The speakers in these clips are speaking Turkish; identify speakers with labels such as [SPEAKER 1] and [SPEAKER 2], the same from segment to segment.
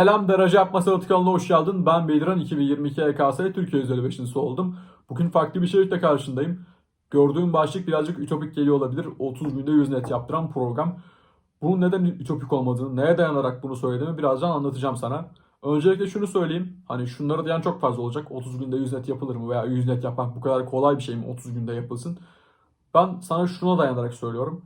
[SPEAKER 1] Selam yapma sanatı kanalına hoş geldin. Ben Beydiran 2022 EKS Türkiye Özeli 5. oldum. Bugün farklı bir içerikle karşındayım. Gördüğüm başlık birazcık ütopik geliyor olabilir. 30 günde 100 net yaptıran program. Bunun neden ütopik olmadığını, neye dayanarak bunu söylediğimi birazdan anlatacağım sana. Öncelikle şunu söyleyeyim. Hani şunları diyen çok fazla olacak. 30 günde 100 net yapılır mı veya 100 net yapmak bu kadar kolay bir şey mi 30 günde yapılsın? Ben sana şuna dayanarak söylüyorum.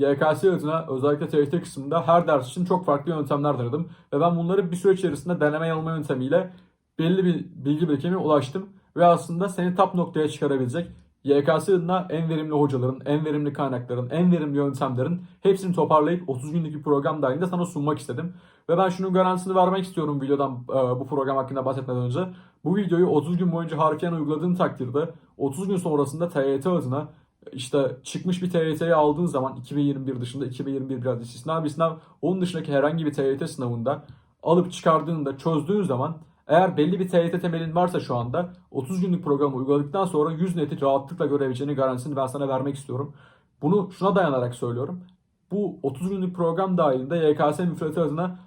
[SPEAKER 1] YKS adına özellikle TYT kısmında her ders için çok farklı yöntemler denedim. Ve ben bunları bir süre içerisinde deneme yanılma yöntemiyle belli bir bilgi birikimine ulaştım. Ve aslında seni tap noktaya çıkarabilecek YKS adına en verimli hocaların, en verimli kaynakların, en verimli yöntemlerin hepsini toparlayıp 30 günlük bir program dahilinde sana sunmak istedim. Ve ben şunun garantisini vermek istiyorum videodan e, bu program hakkında bahsetmeden önce. Bu videoyu 30 gün boyunca harfiyen uyguladığın takdirde 30 gün sonrasında TYT adına işte çıkmış bir TYT'yi aldığın zaman 2021 dışında 2021 biraz istisna bir sınav. Onun dışındaki herhangi bir TYT sınavında alıp çıkardığında çözdüğün zaman eğer belli bir TYT temelin varsa şu anda 30 günlük programı uyguladıktan sonra 100 neti rahatlıkla görebileceğini garantisini ben sana vermek istiyorum. Bunu şuna dayanarak söylüyorum. Bu 30 günlük program dahilinde YKS müfredatı adına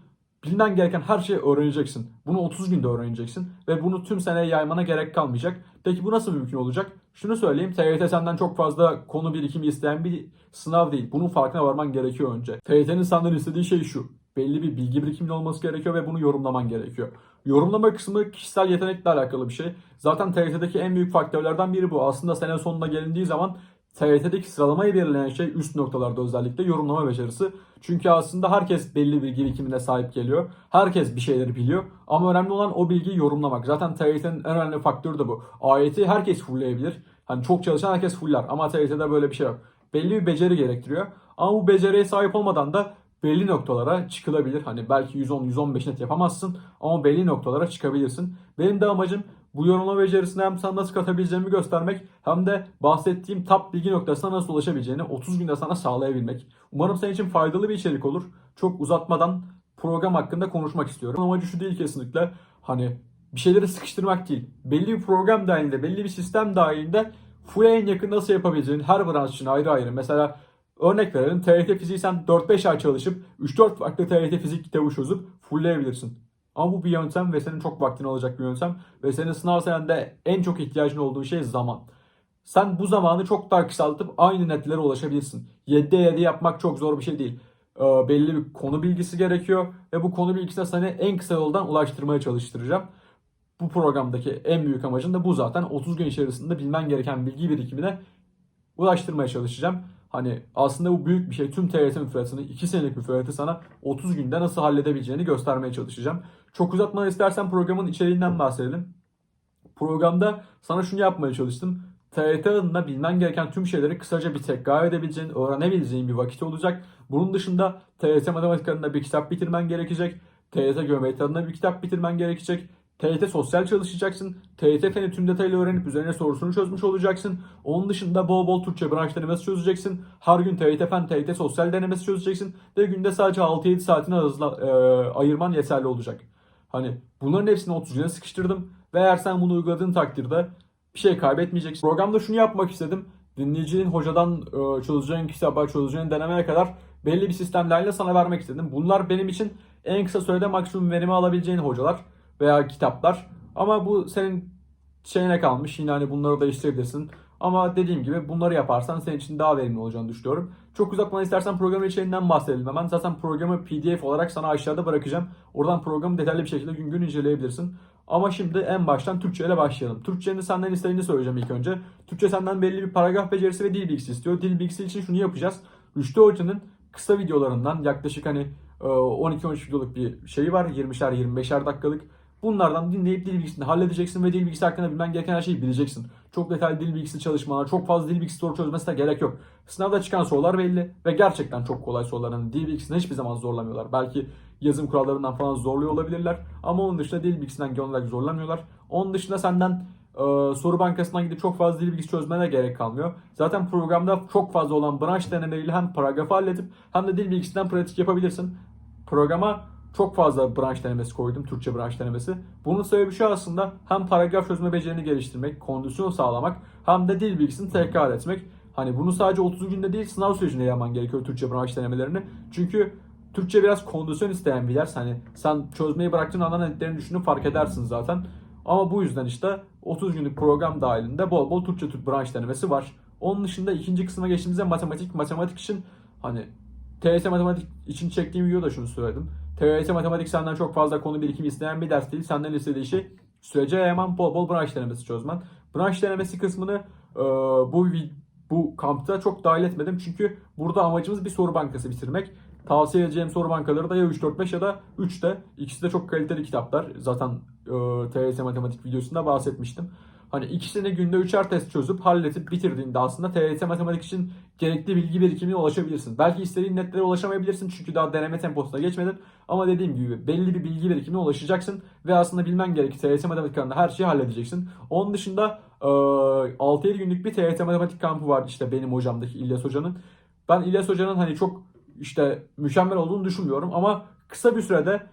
[SPEAKER 1] bilinen gereken her şeyi öğreneceksin. Bunu 30 günde öğreneceksin ve bunu tüm seneye yaymana gerek kalmayacak. Peki bu nasıl mümkün olacak? Şunu söyleyeyim, TYT senden çok fazla konu birikimi isteyen bir sınav değil. Bunun farkına varman gerekiyor önce. TYT'nin senden istediği şey şu. Belli bir bilgi birikimin olması gerekiyor ve bunu yorumlaman gerekiyor. Yorumlama kısmı kişisel yetenekle alakalı bir şey. Zaten TYT'deki en büyük faktörlerden biri bu. Aslında sene sonuna gelindiği zaman TYT'deki sıralamayı belirleyen şey üst noktalarda özellikle yorumlama becerisi. Çünkü aslında herkes belli bilgi birikimine sahip geliyor. Herkes bir şeyleri biliyor. Ama önemli olan o bilgiyi yorumlamak. Zaten TYT'nin en önemli faktörü de bu. AYT'i herkes fullleyebilir. Hani çok çalışan herkes fuller. Ama TYT'de böyle bir şey yok. Belli bir beceri gerektiriyor. Ama bu beceriye sahip olmadan da belli noktalara çıkılabilir. Hani belki 110-115 net yapamazsın ama belli noktalara çıkabilirsin. Benim de amacım bu yorumlama becerisine hem sana nasıl katabileceğimi göstermek hem de bahsettiğim top bilgi noktasına nasıl ulaşabileceğini 30 günde sana sağlayabilmek. Umarım senin için faydalı bir içerik olur. Çok uzatmadan program hakkında konuşmak istiyorum. Amacı şu değil kesinlikle hani bir şeyleri sıkıştırmak değil. Belli bir program dahilinde, belli bir sistem dahilinde full en yakın nasıl yapabileceğini her branş için ayrı ayrı. Mesela örnek verelim TRT fiziği sen 4-5 ay çalışıp 3-4 farklı TRT fizik kitabı çözüp fullleyebilirsin. Ama bu bir yöntem ve senin çok vaktini alacak bir yöntem. Ve senin sınav senende en çok ihtiyacın olduğu şey zaman. Sen bu zamanı çok daha kısaltıp aynı netlere ulaşabilirsin. 7'de 7 yapmak çok zor bir şey değil. Ee, belli bir konu bilgisi gerekiyor. Ve bu konu bilgisine seni en kısa yoldan ulaştırmaya çalıştıracağım. Bu programdaki en büyük amacın da bu zaten. 30 gün içerisinde bilmen gereken bilgi birikimine ulaştırmaya çalışacağım. Hani aslında bu büyük bir şey. Tüm TYT müfredatını 2 senelik müfredatı sana 30 günde nasıl halledebileceğini göstermeye çalışacağım. Çok uzatmadan istersen programın içeriğinden bahsedelim. Programda sana şunu yapmaya çalıştım. TYT adında bilmen gereken tüm şeyleri kısaca bir tekrar edebileceğin, öğrenebileceğin bir vakit olacak. Bunun dışında TYT matematik adında bir kitap bitirmen gerekecek. TYT geometri adına bir kitap bitirmen gerekecek. TYT sosyal çalışacaksın. TYT feni tüm detaylı öğrenip üzerine sorusunu çözmüş olacaksın. Onun dışında bol bol Türkçe branş denemesi çözeceksin. Her gün TYT fen, TYT sosyal denemesi çözeceksin. Ve günde sadece 6-7 saatini hızla, e, ayırman yeterli olacak. Hani bunların hepsini 30 güne sıkıştırdım. Ve eğer sen bunu uyguladığın takdirde bir şey kaybetmeyeceksin. Programda şunu yapmak istedim. Dinleyicinin hocadan e, çözeceğin kitaba, çözeceğin denemeye kadar belli bir sistemlerle sana vermek istedim. Bunlar benim için en kısa sürede maksimum verimi alabileceğin hocalar veya kitaplar. Ama bu senin şeyine kalmış. Yine hani bunları değiştirebilirsin. Ama dediğim gibi bunları yaparsan senin için daha verimli olacağını düşünüyorum. Çok uzatmadan istersen programın içeriğinden bahsedelim hemen. Zaten programı PDF olarak sana aşağıda bırakacağım. Oradan programı detaylı bir şekilde gün gün inceleyebilirsin. Ama şimdi en baştan Türkçe ile başlayalım. Türkçenin senden istediğini söyleyeceğim ilk önce. Türkçe senden belli bir paragraf becerisi ve dil bilgisi istiyor. Dil bilgisi için şunu yapacağız. Rüştü Hoca'nın kısa videolarından yaklaşık hani 12-13 videoluk bir şeyi var. 20'şer 25'er dakikalık. Bunlardan dinleyip dil bilgisini halledeceksin ve dil bilgisi hakkında bilmen gereken her şeyi bileceksin. Çok detaylı dil bilgisi çalışmalar, çok fazla dil bilgisi soru çözmesine gerek yok. Sınavda çıkan sorular belli ve gerçekten çok kolay sorular. Yani dil bilgisini hiçbir zaman zorlamıyorlar. Belki yazım kurallarından falan zorluyor olabilirler ama onun dışında dil bilgisinden genel olarak zorlamıyorlar. Onun dışında senden e, soru bankasından gidip çok fazla dil bilgisi çözmene gerek kalmıyor. Zaten programda çok fazla olan branş denemeleriyle hem paragrafı halledip hem de dil bilgisinden pratik yapabilirsin. Programa çok fazla branş denemesi koydum, Türkçe branş denemesi. Bunun sebebi şu aslında hem paragraf çözme becerini geliştirmek, kondisyon sağlamak hem de dil bilgisini tekrar etmek. Hani bunu sadece 30 günde değil sınav sürecinde yapman gerekiyor Türkçe branş denemelerini. Çünkü Türkçe biraz kondisyon isteyen bir ders. Hani sen çözmeyi bıraktığın anda netlerini düşünüp fark edersin zaten. Ama bu yüzden işte 30 günlük program dahilinde bol bol Türkçe Türk branş denemesi var. Onun dışında ikinci kısma geçtiğimizde matematik. Matematik için hani TYT matematik için çektiğim videoda şunu söyledim. TYT matematik senden çok fazla konu birikimi isteyen bir ders değil. Senden istediği şey sürece yayaman bol bol branş denemesi çözmen. Branş denemesi kısmını e, bu bu kampta çok dahil etmedim. Çünkü burada amacımız bir soru bankası bitirmek. Tavsiye edeceğim soru bankaları da ya 3, 4, 5 ya da 3'te. İkisi de çok kaliteli kitaplar. Zaten e, TYT matematik videosunda bahsetmiştim. Hani ikisini günde üçer test çözüp halledip bitirdiğinde aslında TYT matematik için gerekli bilgi birikimine ulaşabilirsin. Belki istediğin netlere ulaşamayabilirsin çünkü daha deneme temposuna geçmedin. Ama dediğim gibi belli bir bilgi birikimine ulaşacaksın ve aslında bilmen gerekir. TYT matematik kampında her şeyi halledeceksin. Onun dışında e, 6-7 günlük bir TYT matematik kampı var işte benim hocamdaki İlyas Hoca'nın. Ben İlyas Hoca'nın hani çok işte mükemmel olduğunu düşünmüyorum ama kısa bir sürede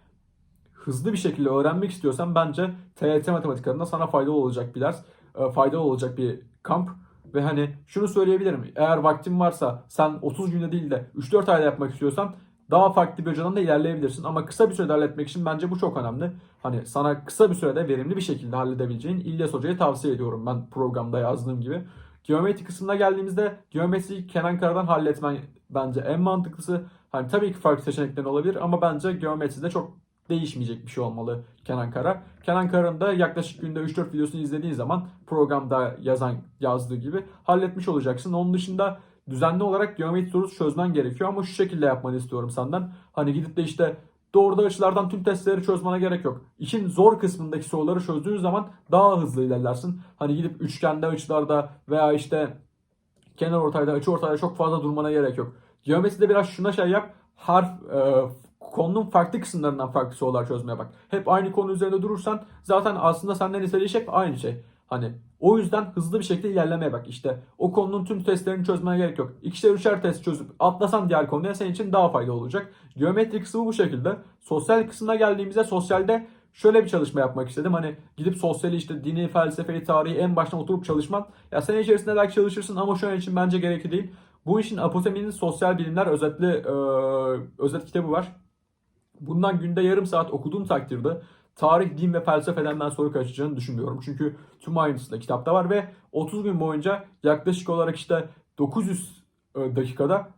[SPEAKER 1] hızlı bir şekilde öğrenmek istiyorsan bence TYT matematik adına sana faydalı olacak bir ders, e, faydalı olacak bir kamp. Ve hani şunu söyleyebilirim. Eğer vaktin varsa sen 30 günde değil de 3-4 ayda yapmak istiyorsan daha farklı bir hocadan da ilerleyebilirsin. Ama kısa bir sürede halletmek için bence bu çok önemli. Hani sana kısa bir sürede verimli bir şekilde halledebileceğin İlyas Hoca'yı tavsiye ediyorum ben programda yazdığım gibi. Geometri kısmına geldiğimizde geometriyi Kenan Kara'dan halletmen bence en mantıklısı. Hani tabii ki farklı seçeneklerin olabilir ama bence geometride çok değişmeyecek bir şey olmalı Kenan Kara. Kenan Kara'nın da yaklaşık günde 3-4 videosunu izlediğin zaman programda yazan yazdığı gibi halletmiş olacaksın. Onun dışında düzenli olarak geometri sorusu çözmen gerekiyor ama şu şekilde yapmanı istiyorum senden. Hani gidip de işte doğruda açılardan tüm testleri çözmene gerek yok. İşin zor kısmındaki soruları çözdüğün zaman daha hızlı ilerlersin. Hani gidip üçgende açılarda veya işte kenar ortayda, açı ortayda çok fazla durmana gerek yok. Geometride biraz şuna şey yap. Harf e, konunun farklı kısımlarından farklı sorular çözmeye bak. Hep aynı konu üzerinde durursan zaten aslında senden istediği şey aynı şey. Hani o yüzden hızlı bir şekilde ilerlemeye bak. İşte o konunun tüm testlerini çözmene gerek yok. İkişer üçer test çözüp atlasan diğer konuya senin için daha faydalı olacak. Geometri kısmı bu şekilde. Sosyal kısmına geldiğimizde sosyalde şöyle bir çalışma yapmak istedim. Hani gidip sosyali işte dini, felsefeyi, tarihi en baştan oturup çalışman. Ya sene içerisinde belki çalışırsın ama şu an için bence gerekli değil. Bu işin Apotemi'nin sosyal bilimler özetli e, özet kitabı var. Bundan günde yarım saat okuduğum takdirde tarih, din ve felsefeden ben soru kaçacağını düşünmüyorum. Çünkü tüm ayrıntısı da kitapta var ve 30 gün boyunca yaklaşık olarak işte 900 e, dakikada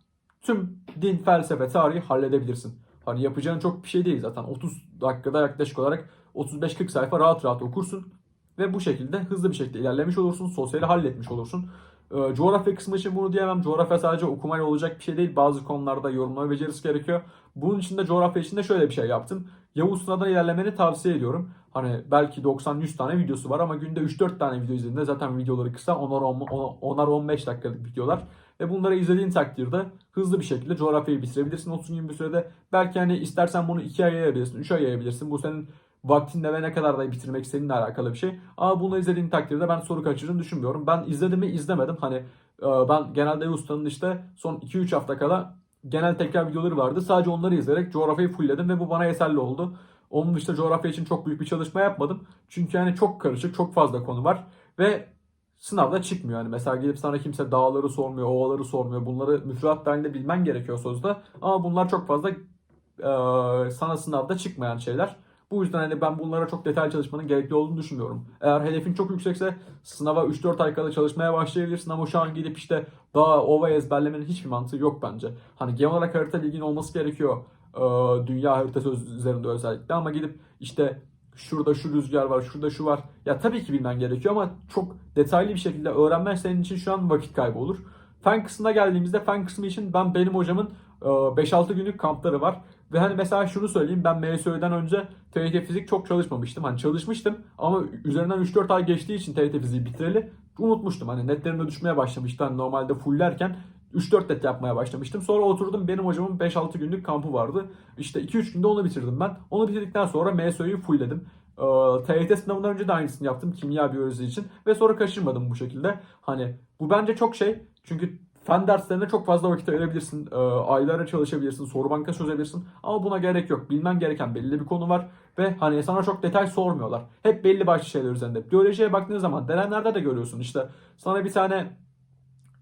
[SPEAKER 1] tüm din, felsefe, tarihi halledebilirsin. Hani yapacağın çok bir şey değil zaten. 30 dakikada yaklaşık olarak 35-40 sayfa rahat rahat okursun. Ve bu şekilde hızlı bir şekilde ilerlemiş olursun. Sosyali halletmiş olursun. Ee, coğrafya kısmı için bunu diyemem. Coğrafya sadece okumayla olacak bir şey değil. Bazı konularda yorumlama becerisi gerekiyor. Bunun için de coğrafya için de şöyle bir şey yaptım. Yavuz Sınav'dan ilerlemeni tavsiye ediyorum. Hani belki 90-100 tane videosu var ama günde 3-4 tane video izlediğinde zaten videoları kısa. 10'ar 15 dakikalık videolar. Ve bunları izlediğin takdirde hızlı bir şekilde coğrafyayı bitirebilirsin 30 gün bir sürede. Belki hani istersen bunu 2 ay yayabilirsin, 3 ay yayabilirsin. Bu senin vaktinle ve ne kadar da bitirmek istediğinle alakalı bir şey. Ama bunu izlediğin takdirde ben soru kaçırdığını düşünmüyorum. Ben izledim mi izlemedim. Hani e, ben genelde Usta'nın işte son 2-3 hafta kala genel tekrar videoları vardı. Sadece onları izleyerek coğrafyayı fullledim ve bu bana yeterli oldu. Onun dışında coğrafya için çok büyük bir çalışma yapmadım. Çünkü yani çok karışık, çok fazla konu var. Ve sınavda çıkmıyor. Yani mesela gelip sana kimse dağları sormuyor, ovaları sormuyor. Bunları müfredat dahilinde bilmen gerekiyor sözde. Ama bunlar çok fazla e, sana sınavda çıkmayan şeyler. Bu yüzden hani ben bunlara çok detaylı çalışmanın gerekli olduğunu düşünmüyorum. Eğer hedefin çok yüksekse sınava 3-4 ay kala çalışmaya başlayabilirsin ama şu an gidip işte dağ, ova ezberlemenin hiçbir mantığı yok bence. Hani genel olarak harita bilgin olması gerekiyor. dünya haritası üzerinde özellikle ama gidip işte şurada şu rüzgar var, şurada şu var. Ya tabii ki bilmen gerekiyor ama çok detaylı bir şekilde öğrenmen senin için şu an vakit kaybı olur. Fen kısmına geldiğimizde fen kısmı için ben benim hocamın 5-6 günlük kampları var. Ve hani mesela şunu söyleyeyim ben MSÖ'den önce TYT fizik çok çalışmamıştım. Hani çalışmıştım ama üzerinden 3-4 ay geçtiği için TYT fiziği bitireli unutmuştum. Hani netlerimde düşmeye başlamıştı. Hani normalde fullerken 3-4 net yapmaya başlamıştım. Sonra oturdum benim hocamın 5-6 günlük kampı vardı. İşte 2-3 günde onu bitirdim ben. Onu bitirdikten sonra MSÖ'yü fullledim. Ee, TYT sınavından önce de aynısını yaptım kimya biyoloji için ve sonra kaçırmadım bu şekilde. Hani bu bence çok şey çünkü fen derslerine çok fazla vakit ayırabilirsin. Ee, aylara çalışabilirsin, soru banka çözebilirsin. Ama buna gerek yok. Bilmen gereken belli bir konu var ve hani sana çok detay sormuyorlar. Hep belli başlı şeyler üzerinde. Biyolojiye baktığın zaman denemlerde de görüyorsun işte sana bir tane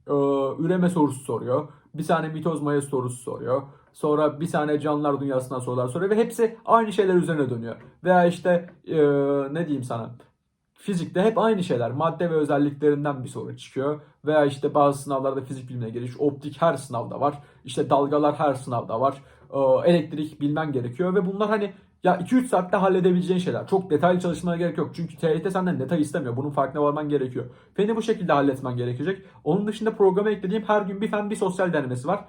[SPEAKER 1] e, üreme sorusu soruyor. Bir tane mitoz mayası sorusu soruyor. Sonra bir tane canlılar dünyasından sorular soruyor ve hepsi aynı şeyler üzerine dönüyor. Veya işte e, ne diyeyim sana fizikte hep aynı şeyler. Madde ve özelliklerinden bir soru çıkıyor. Veya işte bazı sınavlarda fizik bilimine giriş. Optik her sınavda var. İşte dalgalar her sınavda var. Ee, elektrik bilmen gerekiyor. Ve bunlar hani ya 2-3 saatte halledebileceğin şeyler. Çok detaylı çalışmaya gerek yok. Çünkü TYT senden detay istemiyor. Bunun farkına varman gerekiyor. Feni bu şekilde halletmen gerekecek. Onun dışında programa eklediğim her gün bir fen bir sosyal denemesi var.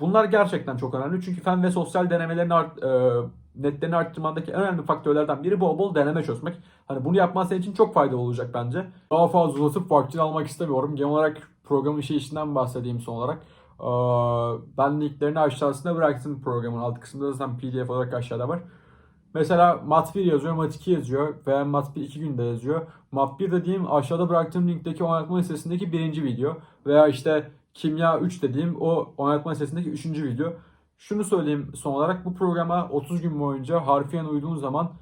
[SPEAKER 1] Bunlar gerçekten çok önemli. Çünkü fen ve sosyal denemelerin art, e, netlerini arttırmandaki en önemli faktörlerden biri bol bol deneme çözmek. Hani bunu yapman senin için çok faydalı olacak bence. Daha fazla uzatıp vaktini almak istemiyorum. Genel olarak programın işleyişinden bahsedeyim son olarak. Ee, ben linklerini aşağısına bıraktım programın alt kısmında zaten pdf olarak aşağıda var. Mesela mat 1 yazıyor, mat 2 yazıyor veya mat 1 2 günde yazıyor. Mat 1 dediğim aşağıda bıraktığım linkteki oynatma listesindeki birinci video. Veya işte kimya 3 dediğim o oynatma listesindeki üçüncü video. Şunu söyleyeyim son olarak bu programa 30 gün boyunca harfiyen uyduğun zaman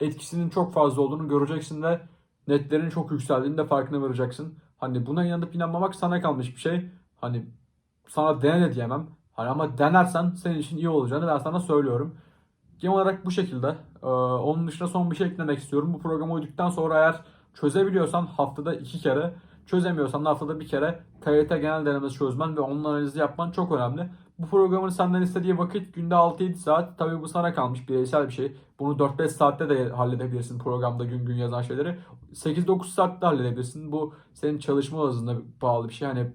[SPEAKER 1] etkisinin çok fazla olduğunu göreceksin ve netlerin çok yükseldiğini de farkına varacaksın. Hani buna inanıp inanmamak sana kalmış bir şey. Hani sana dene de diyemem. Hani ama denersen senin için iyi olacağını ben sana söylüyorum. Genel olarak bu şekilde. Ee, onun dışında son bir şey eklemek istiyorum. Bu programa uyduktan sonra eğer çözebiliyorsan haftada iki kere, çözemiyorsan da haftada bir kere TYT genel denemesi çözmen ve onun analizi yapman çok önemli. Bu programın senden istediği vakit günde 6-7 saat. Tabii bu sana kalmış bireysel bir şey. Bunu 4-5 saatte de halledebilirsin programda gün gün yazan şeyleri. 8-9 saatte halledebilirsin. Bu senin çalışma hızına bağlı bir şey. Hani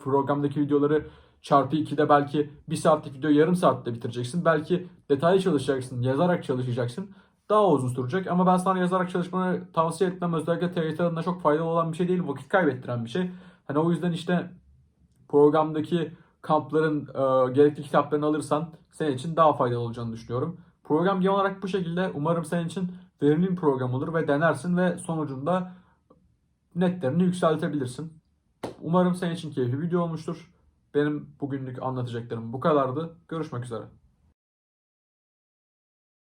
[SPEAKER 1] programdaki videoları çarpı 2'de belki 1 saatlik videoyu yarım saatte bitireceksin. Belki detaylı çalışacaksın, yazarak çalışacaksın. Daha uzun sürecek ama ben sana yazarak çalışmanı tavsiye etmem. Özellikle TYT adına çok faydalı olan bir şey değil. Vakit kaybettiren bir şey. Hani o yüzden işte programdaki kampların e, gerekli kitaplarını alırsan senin için daha faydalı olacağını düşünüyorum. Program genel olarak bu şekilde. Umarım senin için verimli bir program olur ve denersin ve sonucunda netlerini yükseltebilirsin. Umarım senin için keyifli bir video olmuştur. Benim bugünlük anlatacaklarım bu kadardı. Görüşmek üzere.